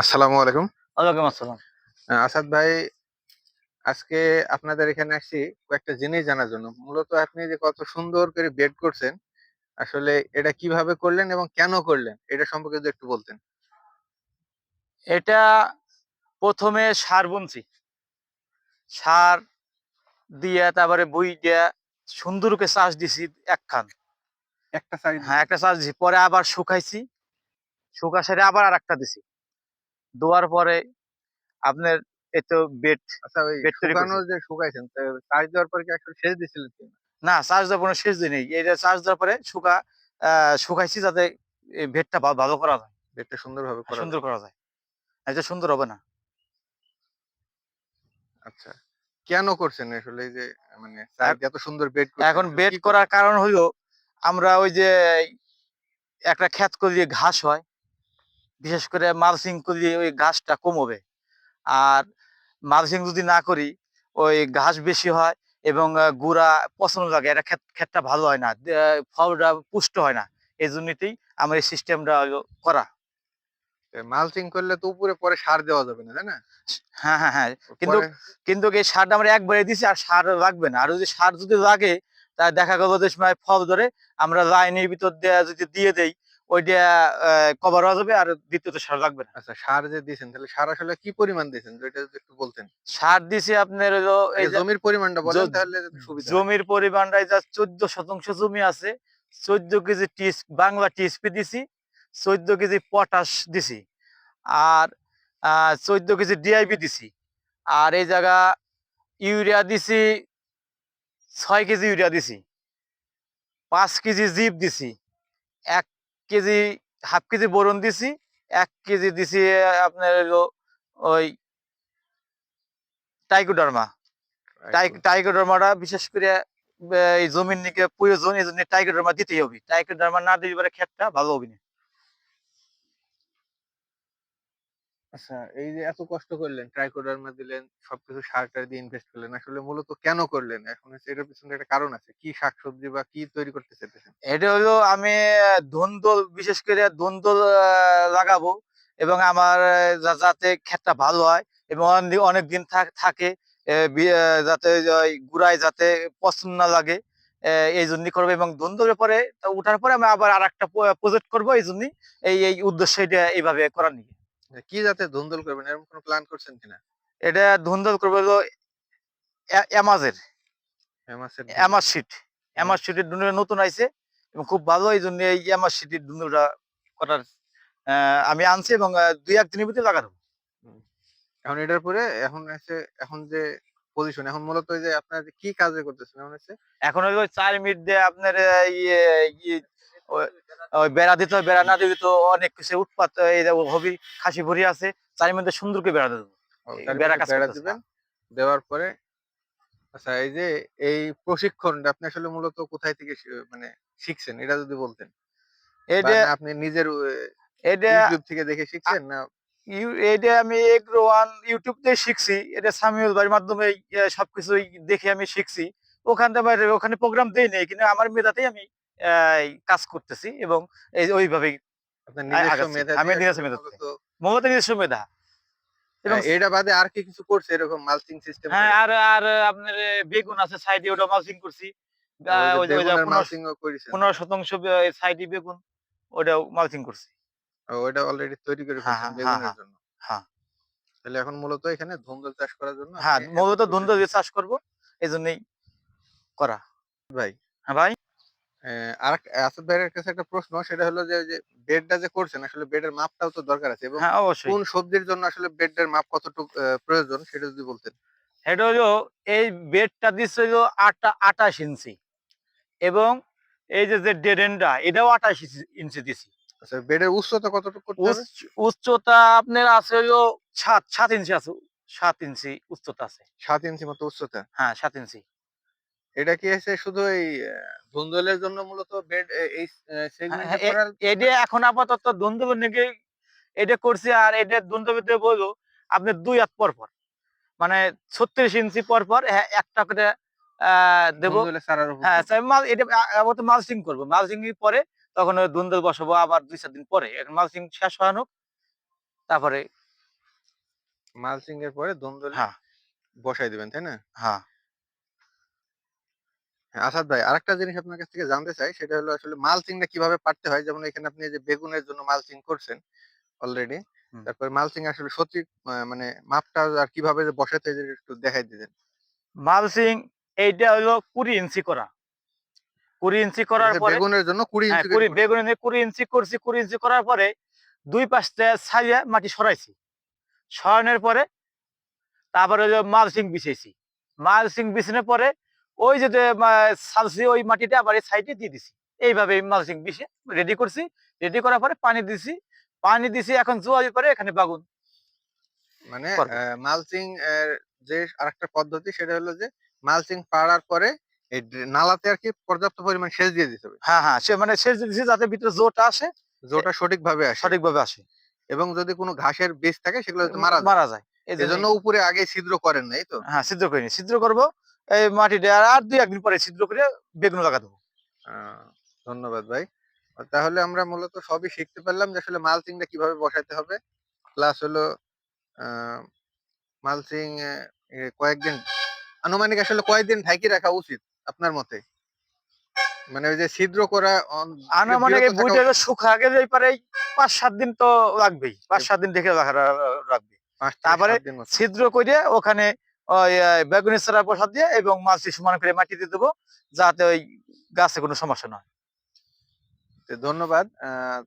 আসসালামু আলাইকুম। ওয়ালাইকুম আসসালাম। আসাদ ভাই আজকে আপনাদের এখানে আসছি কয়েকটা জিনিস জানার জন্য। মূলত আপনি যে কত সুন্দর করে বেড করছেন আসলে এটা কীভাবে করলেন এবং কেন করলেন এটা সম্পর্কে যদি একটু বলতেন। এটা প্রথমে সার বুনছি। সার দিয়া তারপরে বই দিয়া সুন্দর করে চাষ দিছি একখান। একটা হ্যাঁ একটা চাষ দিছি পরে আবার শুকাইছি। শুকা সেরে আবার আর একটা দিছি। দেওয়ার পরে আপনার এতো বেড আচ্ছা ওই বেড তৈরি শুকানো যে শুকাইছেন চার্জ দেওয়ার পর কি আসলে সেচ দিছিলেন না চাষ দেওয়ার কোনো শেষ দিন নেই। এটা চাষ দেওয়ার পরে শুকা আহ শুকাইছি যাতে বেডটা ভালো করা যায়। বেডটা সুন্দরভাবে করা সুন্দর করা যায়। এটা সুন্দর হবে না। আচ্ছা কেন করছেন আসলে যে মানে এত সুন্দর বেড এখন বেড করার কারণ হইল আমরা ওই যে একটা ক্ষেত করলে ঘাস হয়। বিশেষ করে মালসিং করলে ওই ঘাসটা কমবে। আর মালসিং যদি না করি ওই ঘাস বেশি হয় এবং গুড়া পছন্দ লাগে এটা ক্ষেতটা ভালো হয় না ফলটা পুষ্ট হয় না এই জন্যতেই আমার এই সিস্টেমটা করা। মালচিং করলে তো উপরে পরে সার দেওয়া যাবে না তাই না? হ্যাঁ হ্যাঁ হ্যাঁ কিন্তু কিন্তু এই সারটা আমরা একবারে দিছি আর সার লাগবে না। আর যদি সার যদি লাগে তা দেখা গেল যে সময় ফল ধরে আমরা লাইনের ভিতর দেয়া যদি দিয়ে দেই ওইটা কভার যাবে আর দ্বিতীয়ত সার লাগবে না। আচ্ছা সার যে দিয়েছেন তাহলে সার আসলে কি পরিমাণ দিয়েছেন? এটা একটু বলতেন। সার দিছি আপনার হলো জমির পরিমাণটা বলেন তাহলে সুবিধা জমির পরিমাণটা যা চোদ্দ শতাংশ জমি আছে। চোদ্দ কেজি টিস বাংলা টিএসপি দিছি চোদ্দ কেজি পটাশ দিছি। আর চোদ্দ কেজি ডিআইপি দিছি। আর এই জায়গা ইউরিয়া দিছি ছয় কেজি ইউরিয়া দিছি। পাঁচ কেজি জিপ দিছি। এক কেজি হাফ কেজি বোরন দিছি এক কেজি দিছি আপনার হলো ওই টাইকোডার্মা। টাই- টাইকোডার্মাটা বিশেষ করে এই জমির নিকে প্রয়োজন এই জন্য টাইকোডার্মা দিতেই হবে। টাইকোডার্মা না দিলে পরে ক্ষেতটা ভালো হবে না। আচ্ছা এই যে এত কষ্ট করলেন ট্রাইকোডার্মা দিলেন, সবকিছু সার টার দিয়ে ইনভেস্ট করলেন, আসলে মূলত কেন করলেন? এখন হচ্ছে এটার পিছনে একটা কারণ আছে, কি শাকসবজি বা কি তৈরি করতে চাইতেছেন? এটা হলো আমি ধন্দল বিশেষ করে ধন্দল লাগাবো এবং আমার যাতে ক্ষেতটা ভালো হয় এবং অনেক দিন থাকে যাতে গুড়ায় যাতে পছন্দ না লাগে এই জন্যই করব এবং ধন্দলের পরে উঠার পরে আমি আবার আর একটা প্রজেক্ট করব, এই জন্যই, এই এই উদ্দেশ্য এটা এইভাবে করার নিয়ে। কি যাতে ধুন্দল করবেন? এরকম কোনো প্ল্যান করছেন কিনা? এটা ধুন্দল করবে অ্যা- অ্যামাজের অ্যামাজ শিট অ্যামাজ শিটের ডুনটা নতুন আইছে এবং খুব ভালো এই জন্য এই অ্যামাজ শিটের ডুনটা করার আমি আনছি এবং দুই একদিনের ভিতরে লাগাবো। এখন এটার পরে এখন হচ্ছে এখন যে পজিশন এখন মূলত যে আপনার যে কি কাজে করতেছেন এখন হচ্ছে এখন ওই চার মিনিট দিয়ে আপনার ইয়ে ইয়ে, ওই- বেড়া দিতে হয় বেড়া না দিলে তো অনেক কিছু উৎপাত এই হবি খাসি ভরি আছে চার মিনিটে সুন্দর করে বেড়া দেবো। তার বেড়া কাজ দিবেন দেওয়ার পরে আচ্ছা এই যে এই প্রশিক্ষণটা আপনি আসলে মূলত কোথায় থেকে মানে শিখছেন? এটা যদি বলতেন। এটা আপনি নিজের এটা ইউটিউব থেকে দেখে শিখছেন না? এটা আমি এগ্রো ওয়ান ইউটিউব থেকে শিখছি এটা সামিউল ভাইয়ের মাধ্যমে সবকিছু দেখে আমি শিখছি। ওখান থেকে ওখানে প্রোগ্রাম দেই নেই কিন্তু আমার মেধাতেই আমি কাজ করতেছি এবং এই ওইভাবেই আপনার আ- নিজস্ব আগাচ্ছি। মেধা আমি নিজস্ব মেধা মূলত, মূলত নিজস্ব মেধা। এবং এটা বাদে আর কি কিছু করছে এরকম মালচিং সিস্টেম হ্যাঁ আর আর আপনার বেগুন আছে সাইডে ওটা মালচিং করছি। আহ, ওই যে- ওই যে পনেরো- মালচিং করেছেন। পনেরো শতাংশ সাইডে বেগুন ওটাও মালচিং করছি। ওটা অলরেডি তৈরি করে হ্যাঁ, হ্যাঁ, বেগুনের হ্যাঁ, জন্য? হ্যাঁ। তাহলে এখন মূলত এখানে ধুন্দল চাষ করার জন্য হ্যাঁ মূলত চাষ করব এই জন্যই করা। ভাই হ্যাঁ ভাই? আর ভাইয়ের কাছে একটা প্রশ্ন সেটা হলো যে বেডটা যে করছেন আসলে বেডের মাপটাও তো দরকার আছে এবং হ্যাঁ কোন সবজির জন্য আসলে বেডের মাপ কতটুকু প্রয়োজন সেটা যদি বলতেন। এটা হলো এই বেডটা দিচ্ছে হলো আটা আঠাশ ইঞ্চি এবং এই যে যে ডেডেনটা এটাও আঠাশ ইঞ্চি দিছি। আচ্ছা বেডের উচ্চতা কতটুকু উচ্চতা আপনার আছে হলো সাত সাত ইঞ্চি আছে সাত ইঞ্চি উচ্চতা আছে। সাত ইঞ্চি মতো উচ্চতা? হ্যাঁ সাত ইঞ্চি। এটা কি আছে শুধু এই ধুন্দলের জন্য মূলত বেড এই সেগমেন্টে হ্যাঁ, এটা এখন আপাতত দ্বন্দ্ব নাকি এটা করছি আর এটা দ্বন্দ্ববিতে বলব আপনি দুই হাত পর পর মানে ছত্রিশ ইঞ্চি পর পর হ্যাঁ, একটা করে দেবো। হ্যাঁ এটা আপাতত মালচিং করব। মালচিং পরে তখন ওই দুন্দল বসাবো আবার দুই চার দিন পরে। এখন মালচিং শেষ হওয়ানো তারপরে মালসিং এর পরে হ্যাঁ। বসাই দিবেন তাই না? হ্যাঁ। হ্যাঁ, আসাদ ভাই আরেকটা জিনিস আপনার কাছ থেকে জানতে চাই সেটা হলো আসলে মালচিংটা কীভাবে পারতে হয়? যেমন এখানে আপনি যে বেগুনের জন্য মালচিং করছেন অলরেডি হুম। তারপর মালচিং আসলে সঠিক আহ, মানে মাপটা আর কীভাবে যে বসাতে হয় একটু দেখাই দিতেন। মালসিং এইটা হলো কুড়ি ইঞ্চি করা। কুড়ি ইঞ্চি করার আচ্ছা, পরে বেগুনের জন্য কুড়ি হ্যাঁ, ইঞ্চি কুড়ি করে বেগুনে কুড়ি ইঞ্চি করছি কুড়ি ইঞ্চি করার পরে দুই পাশে ছাইয়া মাটি সরাইছি। সরানোর পরে তারপরে যে মালসিং বিছাইছি মালসিং বিছানোর পরে ওই যে ছালছি ওই মাটিটা আবার এই সাইডে দিয়ে দিছি। এইভাবে মালসিং বিছে রেডি করছি। রেডি করার পরে পানি দিছি। পানি দিছি এখন জোয়ারি পরে এখানে বাগুন। মানে। মালচিং এর যে আরেকটা পদ্ধতি সেটা হলো যে মালচিং পাড়ার পরে এই নালাতে আর কি পর্যাপ্ত পরিমাণ সেচ দিয়ে দিতে হবে। হ্যাঁ হ্যাঁ সে মানে শেষ দিছি যাতে ভিতরে জোটা আসে। যেটা সঠিকভাবে আসে। সঠিকভাবে আসে। এবং যদি কোনো ঘাসের বীজ থাকে সেগুলো মারা যায়। মারা যায়। এই এজন্য জন্য উপরে আগে ছিদ্র করেন নাই তো? হ্যাঁ ছিদ্র করিনি। ছিদ্র করব। এই মাটিটা আর- দুই একদিন পরে ছিদ্র করে বেগুন লাগা দেবো ধন্যবাদ ভাই। তাহলে আমরা মূলত সবই শিখতে পারলাম যে আসলে মালচিংটা কীভাবে বসাতে হবে। প্লাস হলো মালচিং কয়েকদিন আনুমানিক আসলে কয়েকদিন ঢাকি রাখা উচিত আপনার মতে? মানে ওই যে ছিদ্র করা আনুমানিক বুইটা শুকা গেলে পারে পাঁচ সাত দিন তো লাগবেই। পাঁচ সাত দিন দেখে রাখবে। তারপরে। ছিদ্র করে ওখানে ওই আহ, প্রসাদ দিয়ে এবং মাছটি সমান করে মাটি দিয়ে দেবো যাতে ওই গাছে কোনো সমস্যা না তো ধন্যবাদ।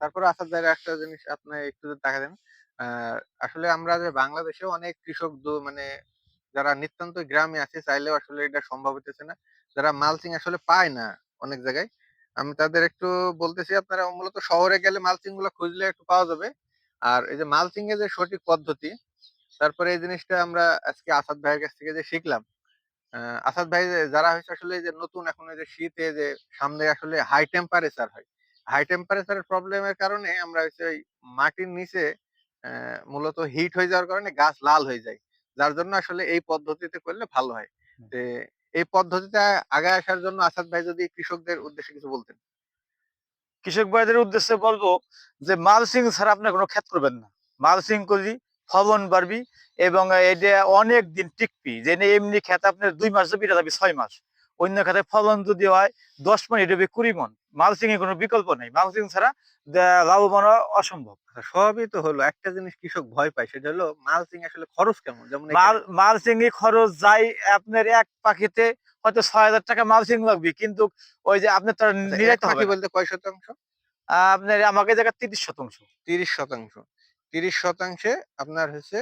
তারপরে আসাদ ভাইয়ের একটা জিনিস আপনি একটু দেখা দেন আসলে আমরা যে বাংলাদেশে অনেক কৃষক মানে যারা নিতান্ত গ্রামে আছে চাইলেও আসলে এটা সম্ভব হতেছে না। যারা মালচিং আসলে পায় না অনেক জায়গায়। আমি তাদের একটু বলতেছি আপনারা মূলত শহরে গেলে মালচিংগুলো খুঁজলে একটু পাওয়া যাবে। আর এই যে মালচিং এর যে সঠিক পদ্ধতি তারপরে এই জিনিসটা আমরা আজকে আসাদ ভাইয়ের কাছ থেকে যে শিখলাম আসাদ ভাই যারা হচ্ছে আসলে যে নতুন এখন এই যে শীতে যে সামনে আসলে হাই টেম্পারেচার হয় হাই টেম্পারেচারের প্রবলেমের কারণে আমরা হচ্ছে ওই মাটির নিচে মূলত হিট হয়ে যাওয়ার কারণে গাছ লাল হয়ে যায়। যার জন্য আসলে এই পদ্ধতিতে করলে ভালো হয়। তে এই পদ্ধতিতে আগে আসার জন্য আসাদ ভাই যদি কৃষকদের উদ্দেশ্যে কিছু বলতেন। কৃষক ভাইদের উদ্দেশ্যে বলব যে মালসিং ছাড়া আপনি কোনো ক্ষেত করবেন না। মালসিং করবি ফলন বাড়বি এবং এটা অনেক দিন টিকবি। যে এমনি ক্ষেত আপনার দুই মাস যাবি এটা যাবি ছয় মাস। অন্য খাতে ফলন যদি হয় দশ মন এটা হবে কুড়ি মন। মালসিং এর কোনো বিকল্প নেই। মালসিং ছাড়া লাভবান অসম্ভব। আচ্ছা, সবই তো হলো। একটা জিনিস কৃষক ভয় পায় সেটা হলো মালচিং আসলে খরচ কেমন? যেমন মালসিং এর খরচ যাই আপনার এক পাখিতে হয়তো ছয় হাজার টাকা মালসিং লাগবে কিন্তু ওই যে আপনার তার আচ্ছা, নিরাইতে হবে বলতে কয় শতাংশ? আহ, আপনার আমাকে জায়গা তিরিশ শতাংশ। তিরিশ শতাংশ। তিরিশ শতাংশে আপনার হচ্ছে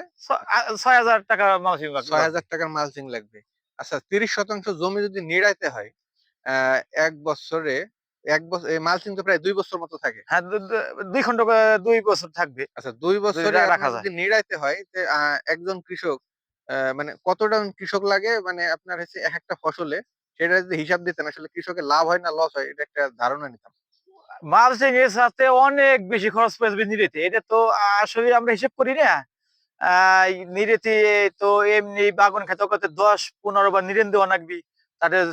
ছয় হাজার টাকা মালসিং লাগবে ছয় হাজার টাকার মালচিং লাগবে। আচ্ছা তিরিশ শতাংশ জমি যদি নিড়াইতে হয় এক বছরে এক বছর মালচিং তো প্রায় দুই বছর মতো থাকে। হ্যাঁ দুই খন্ড দুই বছর থাকবে। আচ্ছা দুই বছরে রাখা যায়। যদি নিড়াইতে হয় একজন কৃষক আহ, মানে কতটা কৃষক লাগে? মানে আপনার হচ্ছে এক একটা ফসলে সেটা যদি হিসাব দিতেন আসলে কৃষকের লাভ হয় না লস হয় এটা একটা ধারণা নিতাম। মালসিং এর সাথে অনেক বেশি খরচ পড়ে যাবে নিরেতে এটা তো আসলে আমরা হিসেব করি না। নিরেতে তো এমনি বাগান খেতে করতে দশ পনেরো বার নিরেন দেওয়া লাগবি।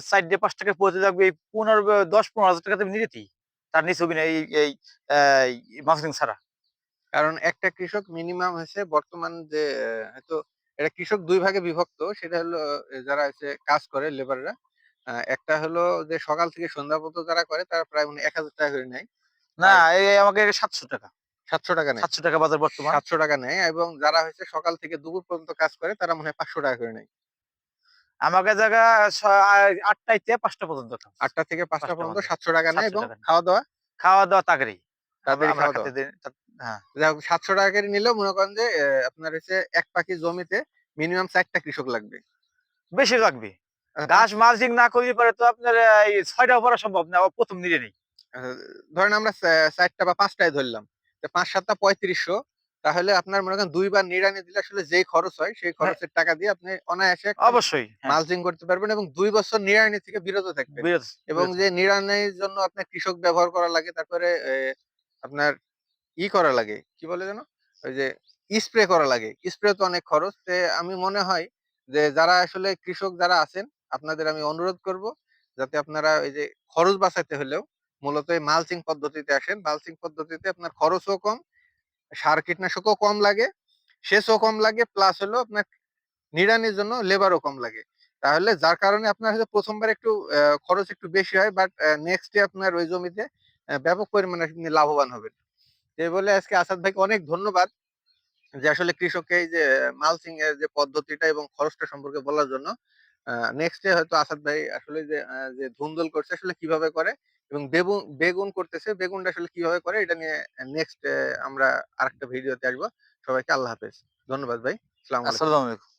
চার দিয়ে পাঁচ টাকা পৌঁছে থাকবে এই পনেরো দশ পনেরো হাজার টাকা তুমি নিরেতেই তার নিচে না এই এই মালসিং ছাড়া। কারণ একটা কৃষক মিনিমাম হয়েছে বর্তমান যে, হয়তো এটা কৃষক দুই ভাগে বিভক্ত। সেটা হলো যারা হচ্ছে কাজ করে লেবাররা একটা হলো যে সকাল থেকে সন্ধ্যা পর্যন্ত যারা করে তারা প্রায় মানে এক হাজার টাকা করে নেয়। না এই আমাকে সাতশো টাকা। সাতশো টাকা নেয়। সাতশো টাকা বাজার বর্তমান। সাতশো টাকা নেয় এবং যারা হচ্ছে সকাল থেকে দুপুর পর্যন্ত কাজ করে তারা মনে হয় পাঁচশো টাকা করে নেয়। আমাকে জায়গা ছ- আ- আটটাইতে পাঁচটা পর্যন্ত কাজ। আটটা থেকে পাঁচটা পাঁচটা পর্যন্ত পর্যন্ত। সাতশো টাকা নেয় এবং খাওয়া দাওয়া? খাওয়া দাওয়া তাগেরই তাদের আমরা খাওয়া দাওয়া। খেতে দিই- তা- হ্যাঁ। যাই হোক সাতশো টাকা করে নিলেও মনে করেন যে আপনার হচ্ছে এক পাখি জমিতে মিনিমাম চারটা কৃষক লাগবে। বেশি লাগবে। ঘাস মালচিং না করলে পারে তো আপনার এই ছয়টা করা সম্ভব না প্রথম নিরে নেই। ধরেন আমরা চারটা বা পাঁচটায় ধরলাম পাঁচ সাতটা পঁয়ত্রিশশো তাহলে আপনার মনে করেন দুইবার নিড়ানি দিলে আসলে যেই খরচ হয় সেই খরচের টাকা দিয়ে আপনি অনায়াসে অবশ্যই হ্যাঁ, মালচিং করতে পারবেন এবং দুই বছর নিড়ানি থেকে বিরত থাকবেন। এবং যে নিড়ানির জন্য আপনার কৃষক ব্যবহার করা লাগে তারপরে আপনার ই করা লাগে কি বলে যেন? ওই যে স্প্রে করা লাগে। স্প্রে তো অনেক খরচ আমি মনে হয় যে যারা আসলে কৃষক যারা আছেন আপনাদের আমি অনুরোধ করব যাতে আপনারা এই যে খরচ বাঁচাতে হলেও মূলত এই মালচিং পদ্ধতিতে আসেন। মালচিং পদ্ধতিতে আপনার খরচও কম, সার কীটনাশকও কম লাগে, সেচও কম লাগে প্লাস হলো আপনার নিড়ানির জন্য লেবারও কম লাগে। তাহলে যার কারণে আপনার হয়তো প্রথমবার একটু খরচ একটু বেশি হয় বাট নেক্সট ডে আপনার ওই জমিতে ব্যাপক পরিমাণে আপনি লাভবান হবেন। এই বলে আজকে আসাদ ভাইকে অনেক ধন্যবাদ যে আসলে কৃষককে এই যে মালচিং এর যে পদ্ধতিটা এবং খরচটা সম্পর্কে বলার জন্য। নেক্সট ডে হয়তো আসাদ ভাই আসলে যে যে ধুন্দল করছে আসলে কীভাবে করে এবং বেগুন বেগুন করতেছে, বেগুনটা আসলে কীভাবে করে এটা নিয়ে নেক্সট আমরা আরেকটা ভিডিওতে আসব। সবাইকে আল্লাহ হাফেজ। ধন্যবাদ ভাই। আসসালামু আলাইকুম।